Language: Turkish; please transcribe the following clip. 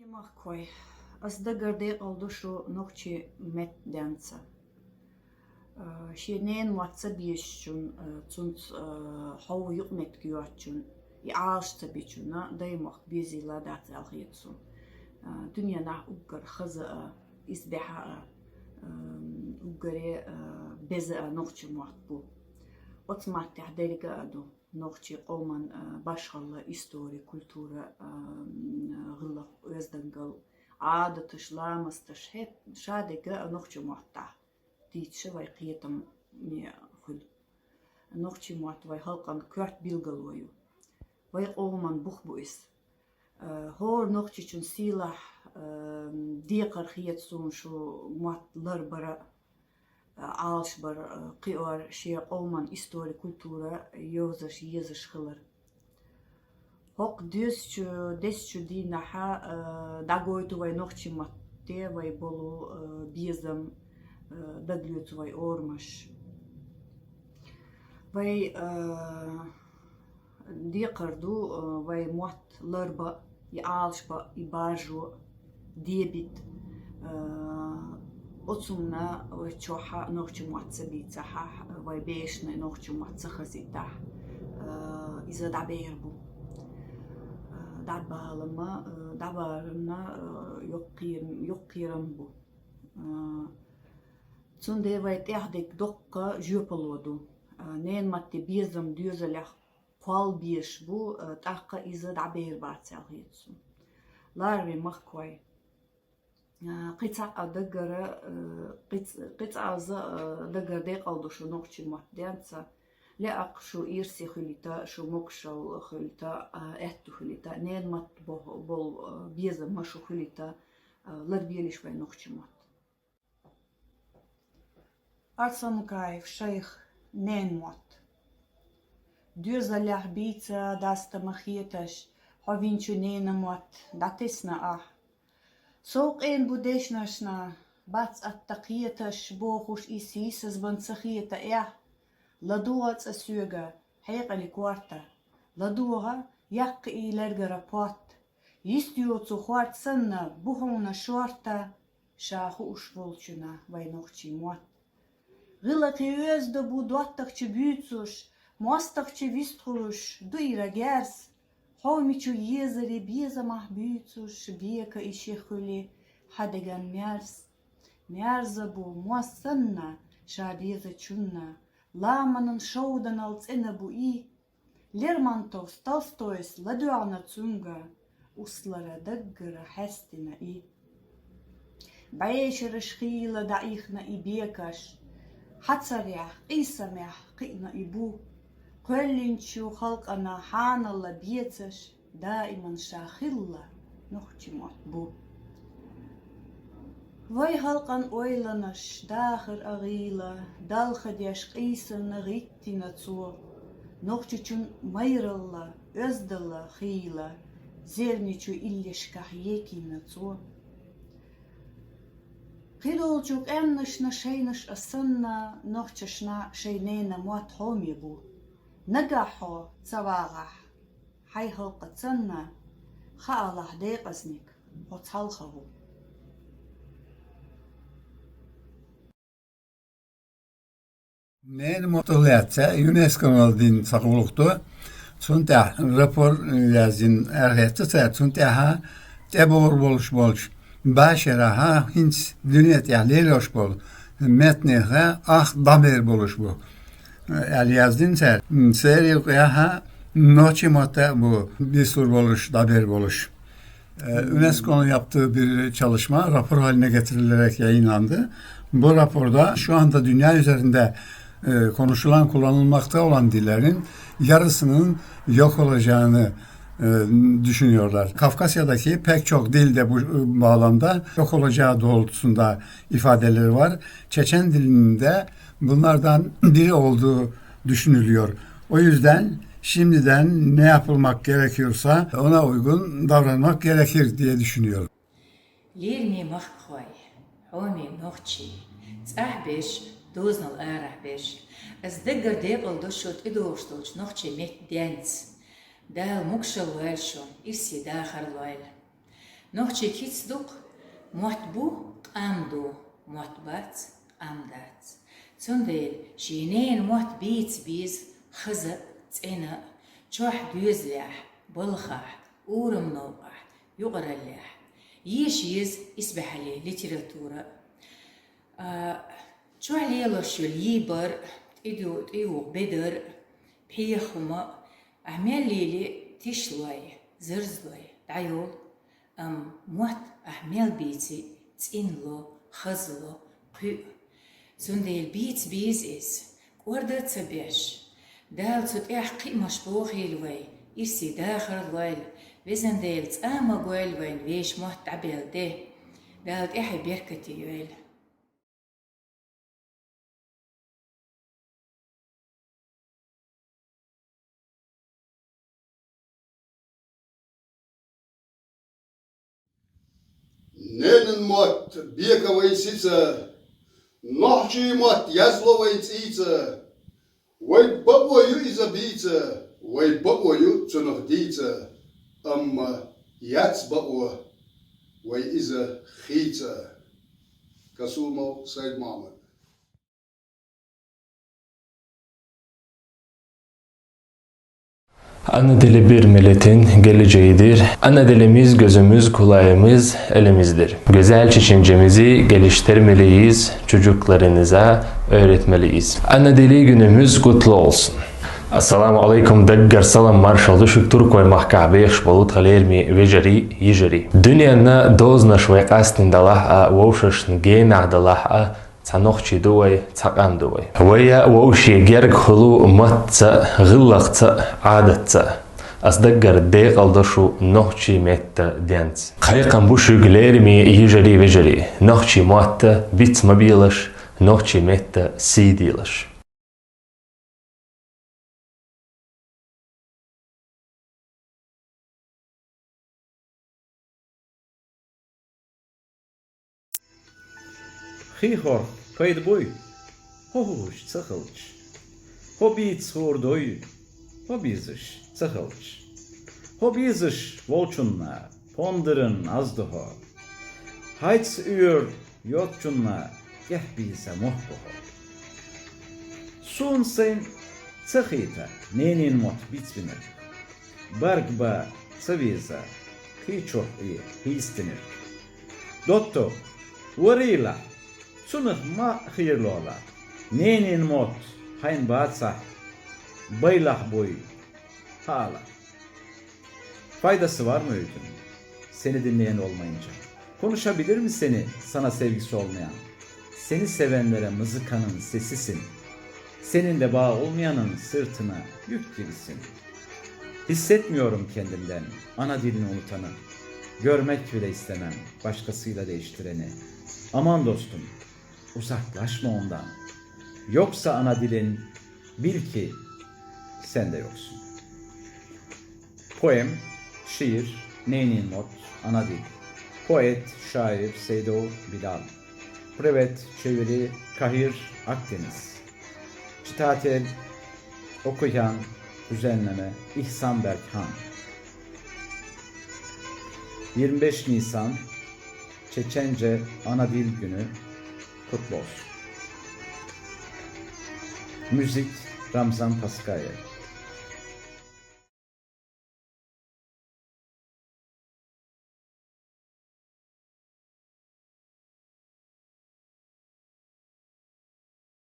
nemahkoj. As da gardai aldushu nokçi met densa. Şi neyin matsa biyişçun, tunt havu yuk met güyatçun, yağış tabi çuna daymak bizila dat alhiyetsun. Dünya nah uggar khazaa, isbihaa, uggari bezaa nokçi muhtbu. Otmak tehdeli gaadu nokchi qoman başhalla istori kultura gılla özdangal adatış lamastış hep şadega nokchi muatta. Diitse vai qietam ne khul. Nokchi muat vai halkan kvart bilgalvoyu. Vai qoman buh bu is. Hor nokchi chun silah diqar qietsun şu muatlar bara bar qior şey qoman istori kultura yozaş yezaş khılar. Hok düzçü desçü di naha dagoytu vai nokchi matte vai bolu bizam daglют vai ormaş. Vai diqardu vai muat larba i alşba i Utsumna choha eh, nohchi mwatsa bitsaha eh, vaibeshna nohchi mwatsa khazita eh, iza daberbu dadbalama dabarna yokkirim yokkirim bu Tsunde vay e tehdek dokka jöpolodu. Neyin madde birzim düzelek kual bir bu takka iza daber batsa hitsun. Larvi mahkway. قطع دقرة قطع ز دقر ديق أو شو نقش مهدانسا لا أقشو إيرسي خليتا شو مكشل خليتا أهتو خليتا نين مات بول بيزا مشو خليتا لربيلي شوي نقش مهد Artsamkaev Sheikh Nenmot. Dürzalah bica dasta machietash, hovinchu nenamot, datisna ah. Sok en budeshnashna, سوقين بوديش نشنا باتس التقية شبوخوش إيسيس زبنسخية إيه لدوغة تسوغة حيقة لكوارتا لدوغة يق إيلرغة رابوت يستيو تسوخوارت سنة بوهونا شورتا شاخو أشبولشنا وينوخشي موت غلا قيوز دبو دواتك تبيوتسوش موستك تبيستخوش دويرا جارس хомичу езери безамах бүйцуш, бека иши хули, хадеган мерс. Мерза бу муассанна, шабеза чунна, ламанын шоудан алцена бу и, Лермонтов, Толстойс, ладуана цунга, услара даггара хестина и. Баешер шхила да ихна и бекаш, حتصريح قيسمح قينا إبو كلن شو خلق أنا حان الله بيتش دائما شاخلة نختي بو وي خلقن أويلنش داخر أغيلة دالخ ديش قيسا نغيتي نتسو نختي چون مير الله أزدلا خيلة زيرني چو إليش كحيكي نتسو Qilolcuk ennishna shaynish asanna nochchishna shaynena muat homibu. Nagaho tsavagah. Hay halqatsanna khaalah deqasnik. Hotshalkhavu. Neen motoleatse UNESCO'nun din sakuluktu. Sunta rapor yazın erhette se sunta ha tebor boluş boluş. Başera ha hinç dünyet ya leloş bol. Metne ha ah daber boluş bu. El yazdın ser. Seri ya ha noçi bu bir sur boluş daber boluş. UNESCO'nun yaptığı bir çalışma rapor haline getirilerek yayınlandı. Bu raporda şu anda dünya üzerinde e, konuşulan, kullanılmakta olan dillerin yarısının yok olacağını e, düşünüyorlar. Kafkasya'daki pek çok dil de bu e, bağlamda yok olacağı doğrultusunda ifadeleri var. Çeçen dilinde bunlardan biri olduğu düşünülüyor. O yüzden şimdiden ne yapılmak gerekiyorsa ona uygun davranmak gerekir diye düşünüyorum. Лерми махкой, оми мохчи, цах беш, дознал арах беш, здыгга дегл дошот и дошточ, нохчи мет денц да мукшал вальшо, и всегда харлваль. Нох чекиц дук, муатбу амду, муатбац амдац. Цундел, шинен муатбиц биз, хызы цена, чох дюзлях, былхах, урым ногах, югаралях. Еш ез исбахали литература. Чох лелашул ебар, идут, иух бедр, пейхума, idu, idu, bedar, piyahuma, أعمال ليلي تشلوي زرزلوي دعيول أم موت أعمال بيتي تسينلو خزلو قو زنديل بيت بيز إس وردة تبيش دال تut إحقي مشبوخ يلوي إرسي داخل الويل وزنديل تأما قويل وين ويش موت عبيل ده دال إحي بيركتي يويل Ненен мот, бекова исица, ночи мот, язлова ицийца, вой бабою изобийца, вой бабою цунахдийца, амма яцбао, вой иза хийца. Касумал сайд мамы. Ana dili bir milletin geleceğidir. Ana dilimiz gözümüz, kulağımız, elimizdir. Güzel çekincemizi geliştirmeliyiz, çocuklarınıza öğretmeliyiz. Ana dili günümüz kutlu olsun. Assalamu alaikum daggar salam marşaldı şükür koymak kahbeş balut halermi vejeri yijeri. Dünyanın dozna şvek astin dalah a vovşaşın gena dalah a цанохчи дуай цакандуай вая воуши герг хулу матца гыллахца адатца. Аздаггар дей қалдашу нохчи метта денц қайқан бушу глерми ежери вежери нохчи матта битсмабилаш нохчи метта сидилаш. Hiho, kayıt boy. Hohuş, sakılç. Hobic hordoy. Hobizış, sakılç. Hobizış, volçunla. Pondırın az daha. Hayts üyür, yotçunla. Gehbise mohboho. Sun sen Цехита, ненин мот битвинер. Баргба, цавиза, хичо и истинер. Дотто, варила, Sunık ma hayırlı ola. Nenin mot. Hayn batsa. Baylah boy. Hala. Faydası var mı öykünün? Seni dinleyen olmayınca. Konuşabilir mi seni sana sevgisi olmayan? Seni sevenlere mızıkanın sesisin. Senin de bağ olmayanın sırtına yük gibisin. Hissetmiyorum kendimden ana dilini unutanı. Görmek bile istemem başkasıyla değiştireni. Aman dostum, uzaklaşma ondan. Yoksa ana dilin bil ki sen de yoksun. Poem, şiir, Neynin Not, ana dil. Poet, şair Seydo Bilal. Brevet, çeviri Kahir Akdeniz. Çitatel, okuyan, düzenleme İhsan Berkhan. 25 Nisan Çeçence Ana Dil Günü kutlu olsun. Müzik Ramzan Paskaya.